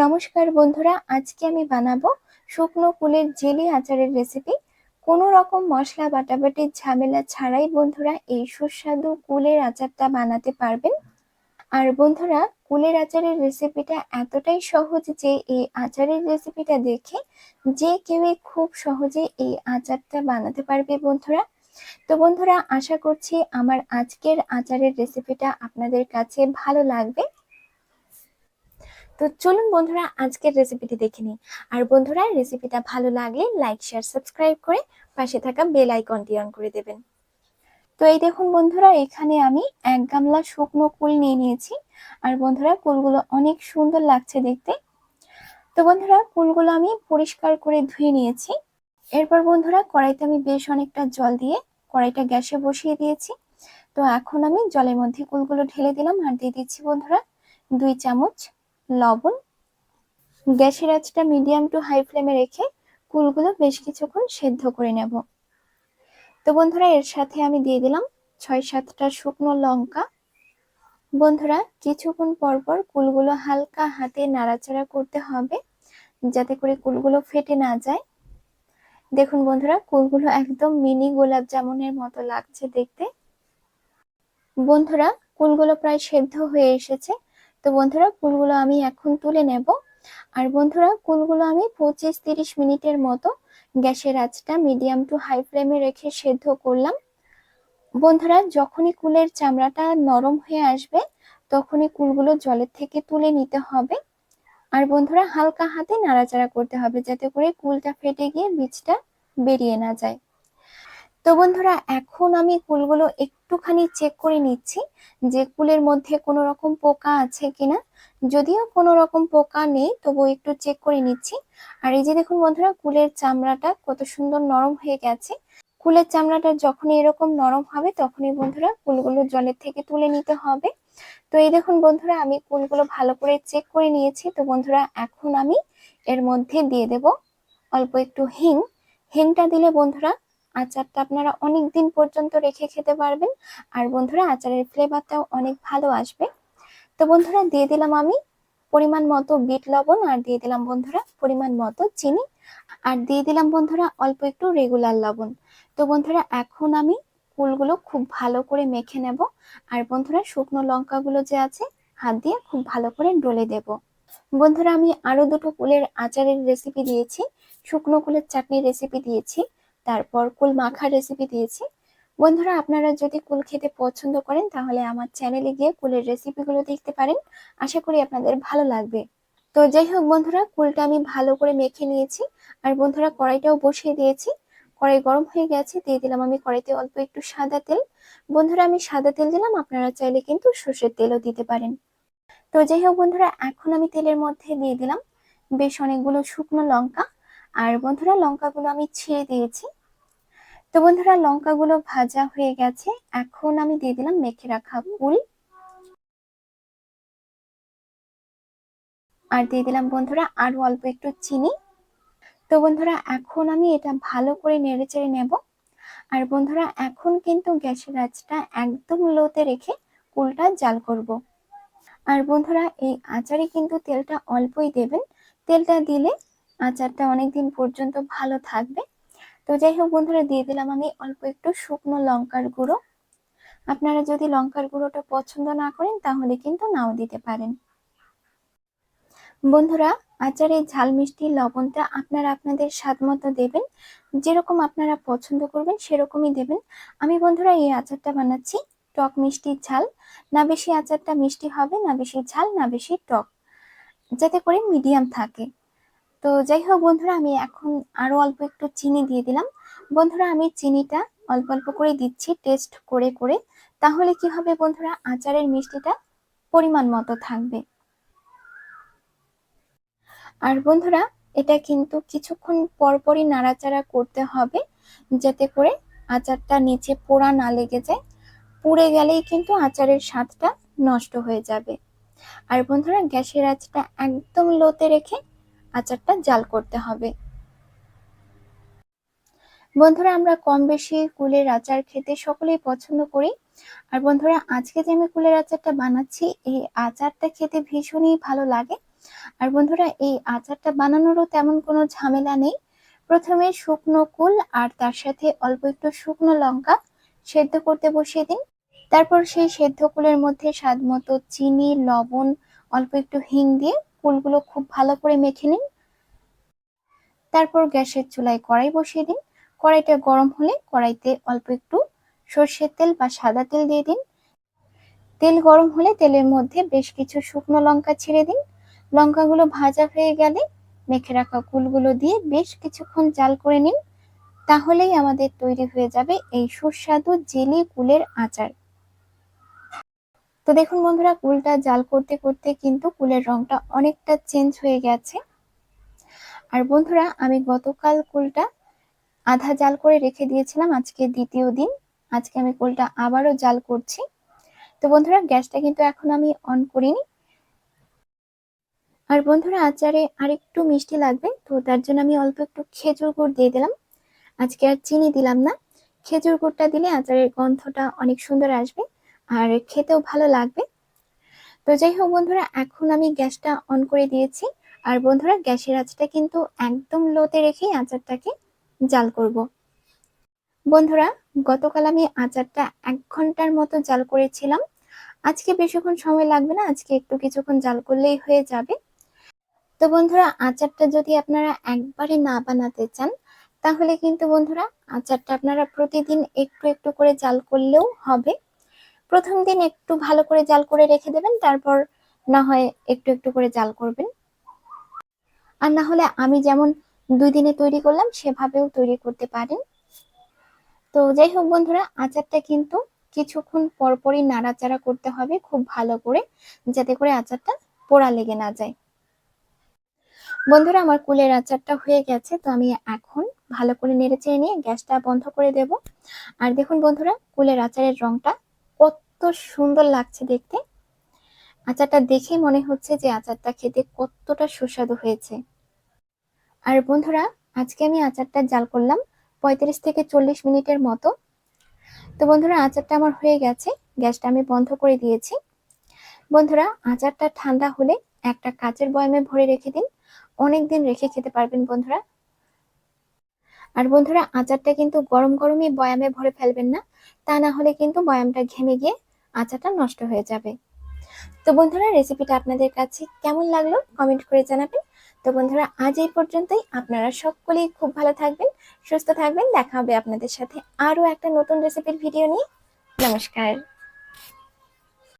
নমস্কার বন্ধুরা, আজকে আমি বানাবো শুকনো কুলের জেলি আচারের রেসিপি কোনো রকম মশলা, বাটাবাটির ঝামেলা ছাড়াই বন্ধুরা এই সুস্বাদু কুলের আচারটা বানাতে পারবেন। আর বন্ধুরা, কুলের আচারের রেসিপিটা এতটাই সহজ যে এই আচারের রেসিপিটা দেখে যে কেউই খুব সহজে এই আচারটা বানাতে পারবে বন্ধুরা। তো বন্ধুরা, আশা করছি আমার আজকের আচারের রেসিপিটা আপনাদের কাছে ভালো লাগবে। তো চলুন বন্ধুরা, আজকের রেসিপিটি দেখে নিই। আর বন্ধুরা রেসিপিটা ভালো লাগলে লাইক শেয়ার সাবস্ক্রাইব করে পাশে থাকা বেল আইকনটি অন করে দেবেন। তো এই দেখুন বন্ধুরা, এখানে আমি এক গামলা শুকনো কুল নিয়ে নিয়েছি। আর বন্ধুরা, কুলগুলো অনেক সুন্দর লাগছে দেখতে। তো বন্ধুরা, কুলগুলো আমি পরিষ্কার করে ধুয়ে নিয়েছি। এরপর বন্ধুরা, কড়াইতে আমি বেশ অনেকটা জল দিয়ে কড়াইটা গ্যাসে বসিয়ে দিয়েছি। তো এখন আমি জলের মধ্যে কুলগুলো ঢেলে দিলাম আর দিয়ে দিচ্ছি বন্ধুরা, দুই চামচ লবণ। গ্যাসের আঁচটা মিডিয়াম টু হাই ফ্লেমে রেখে কুলগুলো বেশ কিছুক্ষণ সেদ্ধ করে নেব। তো বন্ধুরা, এর সাথে আমি দিয়ে দিলাম ছয় সাতটা শুকনো লঙ্কা। বন্ধুরা, কিছুক্ষণ পর পর কুলগুলো হালকা হাতে নাড়াচাড়া করতে হবে, যাতে করে কুলগুলো ফেটে না যায়। দেখুন বন্ধুরা, কুলগুলো একদম মিনি গোলাপ জামুনের মতো লাগছে দেখতে। বন্ধুরা, কুলগুলো প্রায় সেদ্ধ হয়ে এসেছে। তো বন্ধুরা কুলগুলো আমি এখন তুলে নেব। আর বন্ধুরা কুলগুলো আমি পঁচিশ তিরিশ মিনিটের মতো গ্যাসের আঁচটা মিডিয়াম টু হাই ফ্লেমে রেখে সেদ্ধ করলাম। বন্ধুরা, যখনই কুলের চামড়াটা নরম হয়ে আসবে, তখনই কুলগুলো জলের থেকে তুলে নিতে হবে। আর বন্ধুরা, হালকা হাতে নাড়াচাড়া করতে হবে যাতে করে কুলটা ফেটে গিয়ে বীজটা বেরিয়ে না যায়। তো বন্ধুরা, এখন আমি কুলগুলো একটুখানি চেক করে নিচ্ছি যে কুলের মধ্যে কোনো রকম পোকা আছে কিনা। যদিও কোনো রকম পোকা নেই, তবু একটু চেক করে নিচ্ছি। আর এই যে দেখুন বন্ধুরা কুলের চামড়াটা কত সুন্দর নরম হয়ে গেছে। কুলের চামড়াটা যখনই এরকম নরম হবে, তখনই বন্ধুরা কুলগুলো জলের থেকে তুলে নিতে হবে। তো এই দেখুন বন্ধুরা, আমি কুলগুলো ভালো করে চেক করে নিয়েছি। তো বন্ধুরা, এখন আমি এর মধ্যে দিয়ে দেব অল্প একটু হিং। হিংটা দিলে বন্ধুরা আচারটা আপনারা অনেক দিন পর্যন্ত রেখে খেতে পারবেন। আর বন্ধুরা, আচারের ফ্লেভারটাও অনেক ভালো আসবে। তো বন্ধুরা, দিয়ে দিলাম আমি পরিমাণ মতো বিট লবণ আর দিয়ে দিলাম বন্ধুরা পরিমাণ মতো চিনি। আর দিয়ে দিলাম বন্ধুরা অল্প একটু রেগুলার লবণ। তো বন্ধুরা, এখন আমি কুলগুলো খুব ভালো করে মেখে নেব। আর বন্ধুরা, শুকনো লঙ্কাগুলো যে আছে, হাত দিয়ে খুব ভালো করে ডলে দেব। বন্ধুরা, আমি আরও দুটো কুলের আচারের রেসিপি দিয়েছি। শুকনো কুলের চাটনির রেসিপি দিয়েছি। তারপর কুল মাখার রেসিপি দিয়েছি। বন্ধুরা, আপনারা যদি কুল খেতে পছন্দ করেন, তাহলে আমার চ্যানেলে গিয়ে কুলের রেসিপিগুলো দেখতে পারেন। আশা করি আপনাদের ভালো লাগবে। তো যাই হোক বন্ধুরা, কুলটা আমি ভালো করে মেখে নিয়েছি। আর বন্ধুরা, কড়াইটাও বসিয়ে দিয়েছি। কড়াই গরম হয়ে গেছে, দিয়ে দিলাম আমি কড়াইতে অল্প একটু সাদা তেল। বন্ধুরা, আমি সাদা তেল দিলাম, আপনারা চাইলে কিন্তু সর্ষের তেলও দিতে পারেন। তো যাই হোক বন্ধুরা, এখন আমি তেলের মধ্যে দিয়ে দিলাম বেশ অনেকগুলো শুকনো লঙ্কা। আর বন্ধুরা, লঙ্কাগুলো আমি ছিঁড়ে দিয়েছি। তো বন্ধুরা, লঙ্কাগুলো ভাজা হয়ে গেছে। এখন আমি দিয়ে দিলাম মেখে রাখা ফুল আর দিয়ে দিলাম বন্ধুরা, আরও অল্প একটু চিনি। তো বন্ধুরা, এখন আমি এটা ভালো করে নেড়ে চেড়ে নেব। আর বন্ধুরা, এখন কিন্তু গ্যাসের আঁচটা একদম লোতে রেখে কুলটা জাল করব। আর বন্ধুরা, এই আচারে কিন্তু তেলটা অল্পই দেবেন। তেলটা দিলে আচারটা অনেকদিন পর্যন্ত ভালো থাকবে। তো যাই হোক বন্ধুরা, দিয়ে দিলাম আমি অল্প একটু শুকনো লঙ্কার গুঁড়ো। আপনারা যদি লঙ্কার গুঁড়োটা পছন্দ না করেন, তাহলে কিন্তু নাও দিতে পারেন। বন্ধুরা আচারে ঝাল মিষ্টি লবণটা আপনারা আপনাদের স্বাদ মতো দেবেন। যেরকম আপনারা পছন্দ করবেন, সেরকমই দেবেন। আমি বন্ধুরা এই আচারটা বানাচ্ছি টক মিষ্টি ঝাল। না বেশি আচারটা মিষ্টি হবে, না বেশি ঝাল, না বেশি টক। যাতে করে মিডিয়াম থাকে। তো যাই হোক বন্ধুরা, আমি এখন আরও অল্প একটু চিনি দিয়ে দিলাম। বন্ধুরা, আমি চিনিটা অল্প অল্প করে দিচ্ছি, টেস্ট করে করে। তাহলে কি হবে বন্ধুরা, আচারের মিষ্টিটা পরিমাণ মতো থাকবে। আর বন্ধুরা, এটা কিন্তু কিছুক্ষণ পরপরই নাড়াচাড়া করতে হবে, যাতে করে আচারটা নিচে পোড়া না লেগে যায়। পুড়ে গেলেই কিন্তু আচারের স্বাদটা নষ্ট হয়ে যাবে। আর বন্ধুরা, গ্যাসের আঁচটা একদম লোতে রেখে আচারটা জাল করতে হবে। বন্ধুরা, আমরা কম বেশি কুলের আচার খেতে সকলেই পছন্দ করি। আর বন্ধুরা, আজকে যে আমি কুলের আচারটা বানাচ্ছি, এই আচারটা খেতে ভীষণই ভালো লাগে। আর বন্ধুরা, এই আচারটা বানানোরও তেমন কোনো ঝামেলা নেই। প্রথমে শুকনো কুল আর তার সাথে অল্প একটু শুকনো লঙ্কা সেদ্ধ করতে বসিয়ে দিন। তারপর সেই সেদ্ধ কুলের মধ্যে স্বাদ মতো চিনি, লবণ, অল্প একটু হিং দিয়ে কুলগুলো খুব ভালো করে মেখে নিন। তারপর গ্যাসের চুলায় কড়াই বসিয়ে দিন। কড়াইটা গরম হলে কড়াইতে অল্প একটু সর্ষের তেল বা সাদা তেল দিয়ে দিন। তেল গরম হলে তেলের মধ্যে বেশ কিছু শুকনো লঙ্কা ছেড়ে দিন। লঙ্কাগুলো ভাজা হয়ে গেলে মেখে রাখা কুলগুলো দিয়ে বেশ কিছুক্ষণ জাল করে নিন। তাহলেই আমাদের তৈরি হয়ে যাবে এই সুস্বাদু জেলি কুলের আচার। তো দেখুন বন্ধুরা, কুলটা জাল করতে করতে কিন্তু কুলের রংটা অনেকটা চেঞ্জ হয়ে গেছে। আর বন্ধুরা, আমি গতকাল কুলটা আধা জাল করে রেখে দিয়েছিলাম, আজকে দ্বিতীয় দিন। আজকে আমি কুলটা আবারও জাল করছি। তো বন্ধুরা, গ্যাসটা কিন্তু এখন আমি অন করিনি। আর বন্ধুরা, আচারে আরেকটু মিষ্টি লাগবে, তো তার জন্য আমি অল্প একটু খেজুর গুড় দিয়ে দিলাম। আজকে আর চিনি দিলাম না। খেজুর গুড়টা দিলে আচারের গন্ধটা অনেক সুন্দর আসবে। আর খেতেও ভালো লাগবে। তো যাই হোক বন্ধুরা, এখন আমি গ্যাসটা অন করে দিয়েছি। আর বন্ধুরা, গ্যাসের আঁচটা কিন্তু একদম লোতে রেখেই আচারটাকে জাল করব। বন্ধুরা, গতকাল আমি আচারটা এক ঘণ্টার মতো জাল করেছিলাম। আজকে বেশিক্ষণ সময় লাগবে না, আজকে একটু কিছুক্ষণ জাল করলেই হয়ে যাবে। তো বন্ধুরা, আচারটা যদি আপনারা একবারে না বানাতে চান, তাহলে কিন্তু বন্ধুরা, আচারটা আপনারা প্রতিদিন একটু একটু করে জাল করলেও হবে। প্রথম দিন একটু ভালো করে জাল করে রেখে দেবেন, তারপর না হয় একটু একটু করে জাল করবেন। আর না হলে আমি যেমন দুই দিনে তৈরি করলাম, সেভাবেও তৈরি করতে পারেন। তো যাই হোক বন্ধুরা, আচারটা কিন্তু কিছুক্ষণ পরপরই নাড়াচাড়া করতে হবে খুব ভালো করে, যাতে করে আচারটা পোড়া লেগে না যায়। বন্ধুরা, আমার কুলের আচারটা হয়ে গেছে, তো আমি এখন ভালো করে নেড়ে চেড়ে নিয়ে গ্যাসটা বন্ধ করে দেব। আর দেখুন বন্ধুরা, কুলের আচারের রংটা সুন্দর লাগছে দেখতে। আচারটা দেখেই মনে হচ্ছে যে আচারটা খেতে কতটা সুস্বাদু হয়েছে। আর বন্ধুরা, আজকে আমি আচারটা জাল করলাম পঁয়ত্রিশ থেকে চল্লিশ মিনিটের মতো। তো বন্ধুরা, আচারটা আমার হয়ে গেছে, গ্যাসটা আমি বন্ধ করে দিয়েছি। বন্ধুরা, আচারটা ঠান্ডা হলে একটা কাচের বয়ামে ভরে রেখে দিন। অনেক দিন রেখে খেতে পারবেন বন্ধুরা। আর বন্ধুরা, আচারটা কিন্তু গরম গরমই বয়ামে ভরে ফেলবেন না। তা না হলে কিন্তু বয়ামটা ঘেমে গিয়ে আচারটা নষ্ট হয়ে যাবে। তো বন্ধুরা রেসিপিটা আপনাদের কাছে কেমন লাগল কমেন্ট করে জানাবেন। তো বন্ধুরা, আজ এই পর্যন্তই। আপনারা সকলেই খুব ভালো থাকবেন, সুস্থ থাকবেন। দেখা হবে আপনাদের সাথে আরও একটা নতুন রেসিপির ভিডিও নিয়ে। নমস্কার।